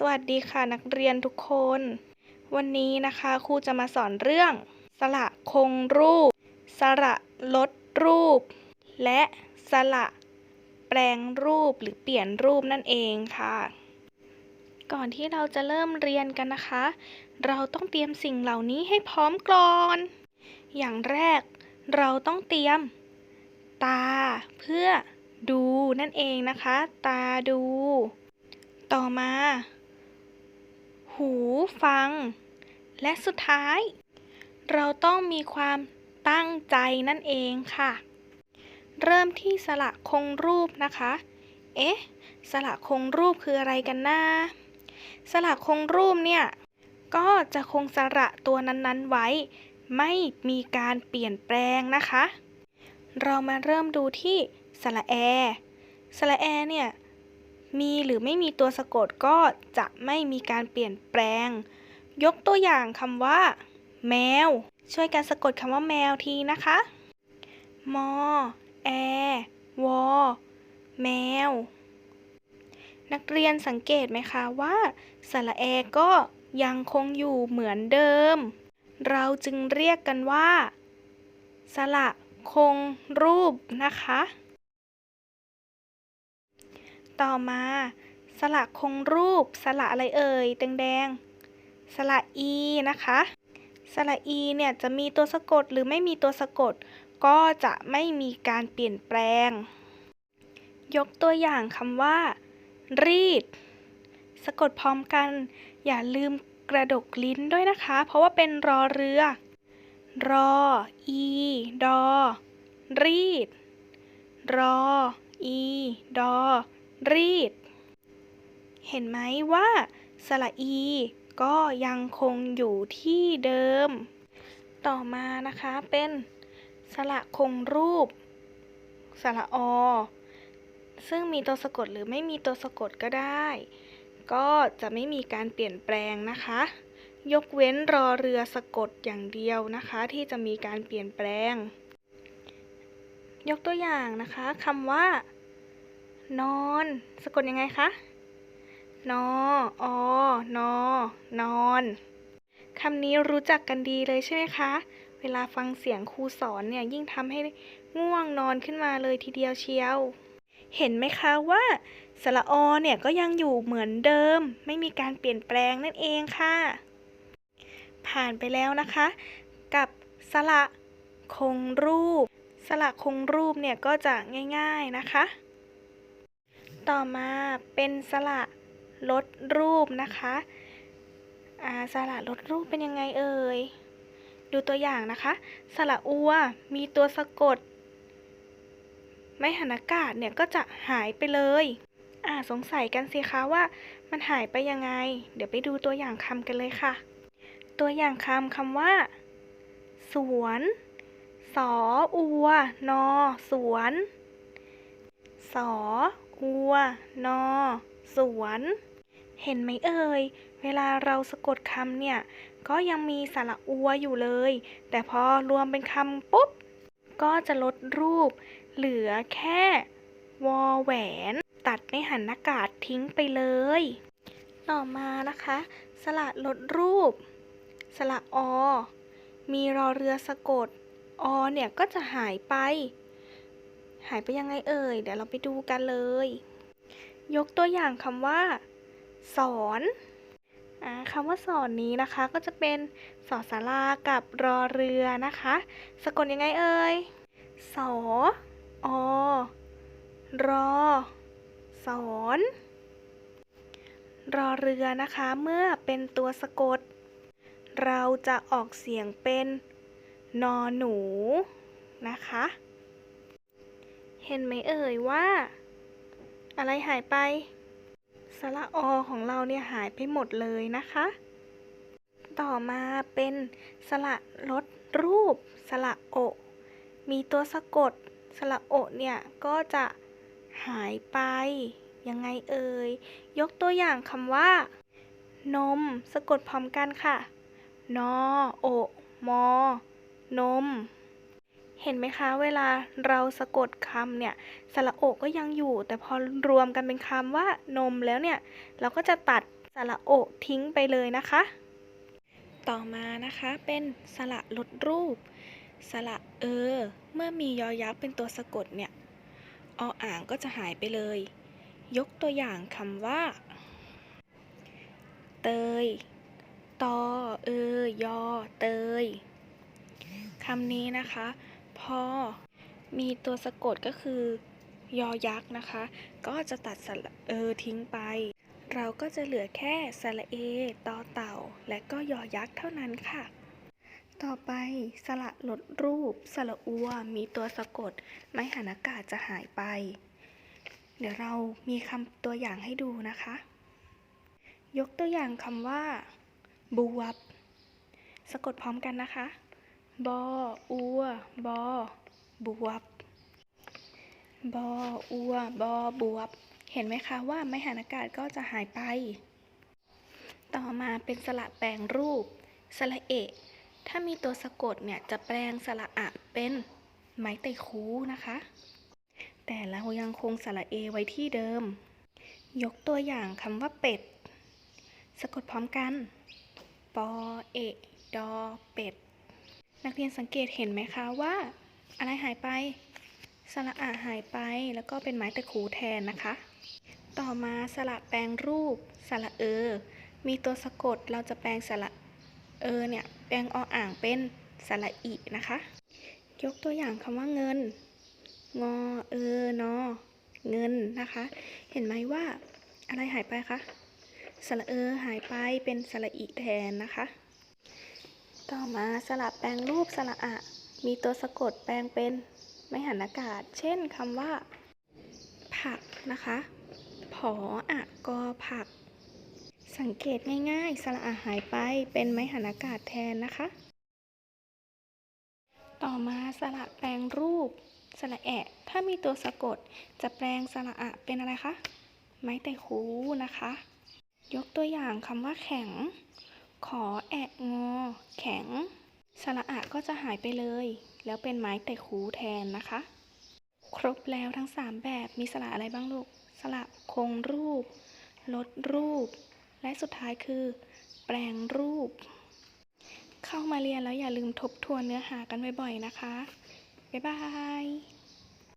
สวัสดีค่ะนักเรียนทุกคน วันนี้นะคะครูจะมาสอนเรื่อง สระคงรูป สระลดรูป และสระแปลงรูปหรือเปลี่ยนรูปนั่นเองค่ะ ก่อนที่เราจะเริ่มเรียนกันนะคะ เราต้องเตรียมสิ่งเหล่านี้ให้พร้อมก่อน อย่างแรกเราต้องเตรียม ตาเพื่อดูนั่นเองนะคะ ตาดู ต่อมา หู ฟัง และสุดท้าย เราต้องมีความตั้งใจนั่นเองค่ะ เริ่มที่สระคงรูปนะคะ เอ๊ะ สระคงรูปคืออะไรกันนะสระคงรูปเนี่ย ก็จะคงสระตัวนั้นๆไว้ ไม่มีการเปลี่ยนแปลงนะคะ เรามาเริ่มดูที่สระแอ สระแอเนี่ย มีหรือไม่มีตัวสะกดก็จะไม่มีการเปลี่ยนแปลง ยกตัวอย่างคำว่า แมว ช่วยกันสะกดคำว่าแมวทีนะคะ มอ แอ วอ แมว นักเรียนสังเกตไหมคะว่าสระแอก็ยังคงอยู่เหมือนเดิม เราจึงเรียกกันว่า สระคงรูปนะคะ ต่อมา สระคงรูป สระอะไรเอ่ยแดงๆ สระอีนะคะ สระอีเนี่ยจะมีตัวสะกดหรือไม่มีตัวสะกด ก็จะไม่มีการเปลี่ยนแปลง ยกตัวอย่างคำว่า รีด สะกดพร้อมกัน อย่าลืมกระดกลิ้นด้วยนะคะ เพราะว่าเป็นรอเรือ รอ อี ดอ รีด รอ อี ดอ รีด เห็นไหมว่าสระอีก็ยังคงอยู่ที่เดิม ต่อมานะคะเป็นสระคงรูป สระอ ซึ่งมีตัวสะกดหรือไม่มีตัวสะกดก็ได้ ก็จะไม่มีการเปลี่ยนแปลงนะคะ ยกเว้นรอเรือสะกดอย่างเดียวนะคะ ที่จะมีการเปลี่ยนแปลง ยกตัวอย่างนะคะคำว่า นอน สะกดยังไงคะนออนอนอนคำนี้รู้จักกันดีเลยใช่ไหมคะ เวลาฟังเสียงครูสอนเนี่ยยิ่งทำให้ง่วงนอนขึ้นมาเลยทีเดียวเชียว เห็นไหมคะว่าสระอเนี่ยก็ยังอยู่เหมือนเดิม ไม่มีการเปลี่ยนแปลงนั่นเองค่ะ ผ่านไปแล้วนะคะ กับสระคงรูป สระคงรูปเนี่ยก็จะง่าย ๆนะคะ ต่อมาเป็นสระลดรูปนะคะอ่าสระลดรูปเป็นยังไงเอ่ย ดูตัวอย่างนะคะ สระอัวมีตัวสะกด ไม่หันอากาศเนี่ยก็จะหายไปเลยอ่าสงสัยกันสิคะว่ามันหายไปยังไง เดี๋ยวไปดูตัวอย่างคำกันเลยค่ะ ตัวอย่างคำคำว่า สวน สออัวนอ สวน สอ อัว นอ สวน เห็นไหมเอ่ย เวลาเราสะกดคำเนี่ย ก็ยังมีสระอัวอยู่เลย แต่พอรวมเป็นคำปุ๊บ ก็จะลดรูป เหลือแค่ วอแหวน ตัดไม่หันอากาศทิ้งไปเลย ต่อมานะคะ สระลดรูป สระอ มีรอเรือสะกด อเนี่ยก็จะหายไป หายไปยังไงเอ่ย เดี๋ยวเราไปดูกันเลย ยกตัวอย่างคำว่า สอนอคำว่าสอนนี้นะคะก็จะเป็นสอสารากับรอเรือนะคะ สะกดยังไงเอ่ย สออรอ สอน รอเรือนะคะ เมื่อเป็นตัวสะกด เราจะออกเสียงเป็นนอหนูนะคะ เห็นไหมเอ่ยว่า อะไรหายไปสระอของเราเนี่ยหายไปหมดเลยนะคะ ต่อมาเป็นสระลดรูปสระโอ มีตัวสะกดสระโอเนี่ยก็จะหายไปยังไงเอ่ย ยกตัวอย่างคำว่า นม สะกดพร้อมกันค่ะ นอ โอ มอ นม เห็นไหมคะเวลาเราสะกดคำเนี่ยสระโอก็ยังอยู่ แต่พอรวมกันเป็นคำว่านมแล้วเนี่ย เราก็จะตัดสระโอะทิ้งไปเลยนะคะ ต่อมานะคะเป็นสระลดรูป สระเออ เมื่อมียอยักษ์เป็นตัวสะกดเนี่ยออ่างก็จะหายไปเลย ยกตัวอย่างคำว่า เตยตอเออยอเตยคำนี้นะคะ มีตัวสะกดก็คือยอยักษ์นะคะ ก็จะตัดสระเออทิ้งไป เราก็จะเหลือแค่สระเอตอเต่า และก็ยอยักษ์เท่านั้นค่ะ ต่อไปสระลดรูป สระอัว มีตัวสะกด ไม้หันอากาศจะหายไป เดี๋ยวเรามีคำตัวอย่างให้ดูนะคะ ยกตัวอย่างคำว่าบวบสะกดพร้อมกันนะคะ บออัวบอบวบบออัวบอบวบ เห็นไหมคะว่าไม้หันอากาศก็จะหายไป ต่อมาเป็นสระแปลงรูป สระเอะ ถ้ามีตัวสะกดเนี่ยจะแปลงสระอะเป็นไม้ไตคูนะคะ แต่เรายังคงสระเอไว้ที่เดิม ยกตัวอย่างคำว่าเป็ด สะกดพร้อมกัน ปอเอะ ดอเป็ด นักเรียนสังเกตเห็นไหมคะว่า อะไรหายไป สระอะหายไปแล้วก็เป็นไม้ตะคูแทนนะคะ ต่อมาสระแปลงรูป สระเออ มีตัวสะกดเราจะแปลงสระเออเนี่ยแปลงออ่างเป็นสระอินะคะ ยกตัวอย่างคำว่าเงิน งอเออนอเงินนะคะ เห็นไหมว่าอะไรหายไปคะสระเออหายไปเป็นสระอิแทนนะคะ ต่อมาสระแปลงรูปสระอะ มีตัวสะกดแปลงเป็นไม่หันอากาศ เช่นคำว่า ผักนะคะ ผออะกอผัก สังเกตง่ายๆ สระอะหายไปเป็นไม้หันอากาศแทนนะคะ ต่อมาสระแปลงรูป สระแอะ ถ้ามีตัวสะกดจะแปลงสระอะเป็นอะไรคะ ไม้ไตคูนะคะ ยกตัวอย่างคำว่าแข็ง ขอแอะงอ แข็ง สระอะก็จะหายไปเลย แล้วเป็นไม้ไตคูแทนนะคะ ครบแล้วทั้ง 3 แบบมีสระอะไรบ้างลูก สระคงรูป ลดรูป และสุดท้ายคือ แปลงรูป เข้ามาเรียนแล้วอย่าลืมทบทวนเนื้อหากันบ่อยๆนะคะ บ๊ายบาย